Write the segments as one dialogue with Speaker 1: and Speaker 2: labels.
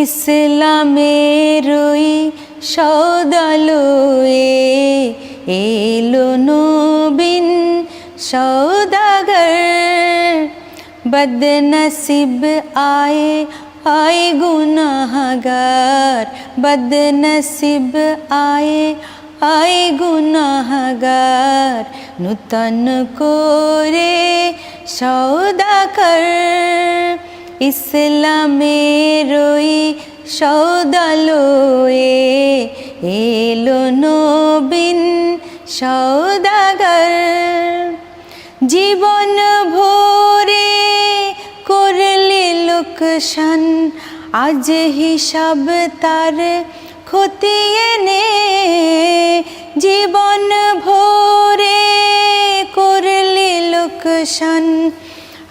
Speaker 1: ইসলামের ওই সৌদালয়ে এলো নবীন সৌদাগর। বদনসিব আয়ে আয়ে গুনাহগার। বদনসিব আয়ে আয়ে গুনাহগার। নূতন করে সৌদাকর ইসলামের ওই সৌদালয়ে এলো নবীন সৌদাগর। জীবন ভোরে করলে লোকসান, আজ হিসাব তার খতিয়ে নে জীবন ভরে করলে লোকসান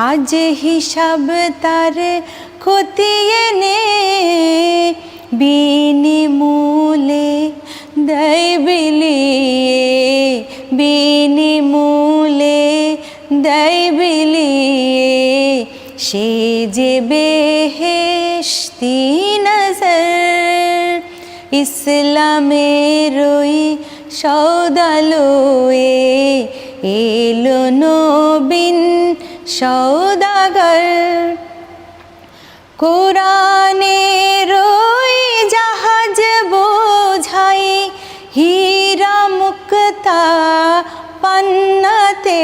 Speaker 1: আজ হিসাব তার খতিয়ে নে। বিনিমূলে দেয় বিলিয়ে। বিনিমূলে দেয় বিলিয়ে। সে যে বেহেশতি নজর ইসলামের ওই সৌদালয়ে এলো নবীন সৌদাগর। কোরআনের ওই জাহাজ বোঝাই, হীরা মুক্তা পান্নাতে।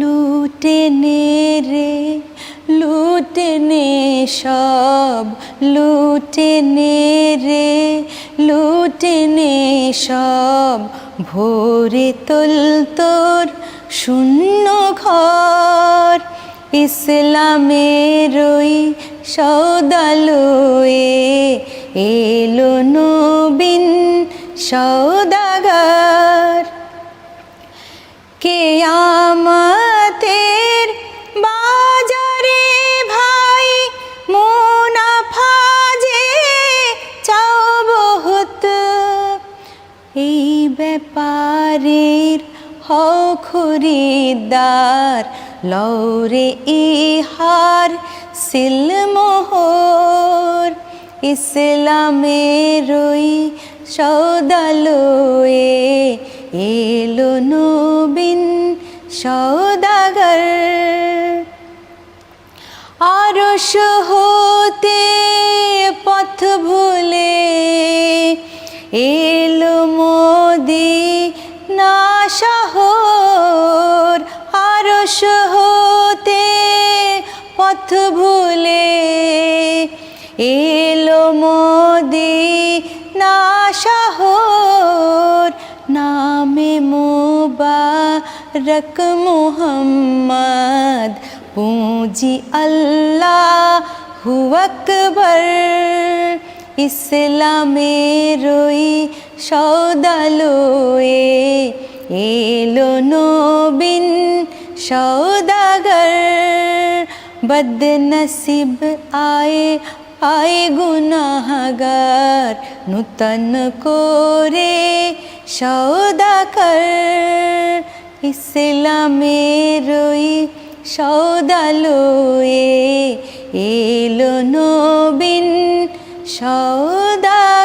Speaker 1: লুটে নে রে, লুটে নে সব, লুটে নে রে, লুটে নে সব। ভোরে তোল তোর শূন্য ঘর। ইসলামের ওই সৌদালয়ে এলো নবীন সৌদাগর। কেয়ামতের ব্যাপারের হও খরিদার লৌরে ইহার সিলমোহর। ইসলামের সৌদালয়ে এলো নবীন সৌদাগর। আরশ হতে পথ ভুলে এলো আরশ হতে পথ ভুলে এলো মোদি না শহর নামে মুবারক মুহাম্মদ। পুঁজি আল্লাহ আকবর। ইসলামের ওই সৌদালয়ে এলো নবীন সৌদাগর বদনসিব আয়ে আয়ে গুনাহগার নূতন করে সৌদাকর ইসলামের ওই সৌদালয়ে এলো নবীন সৌদাগর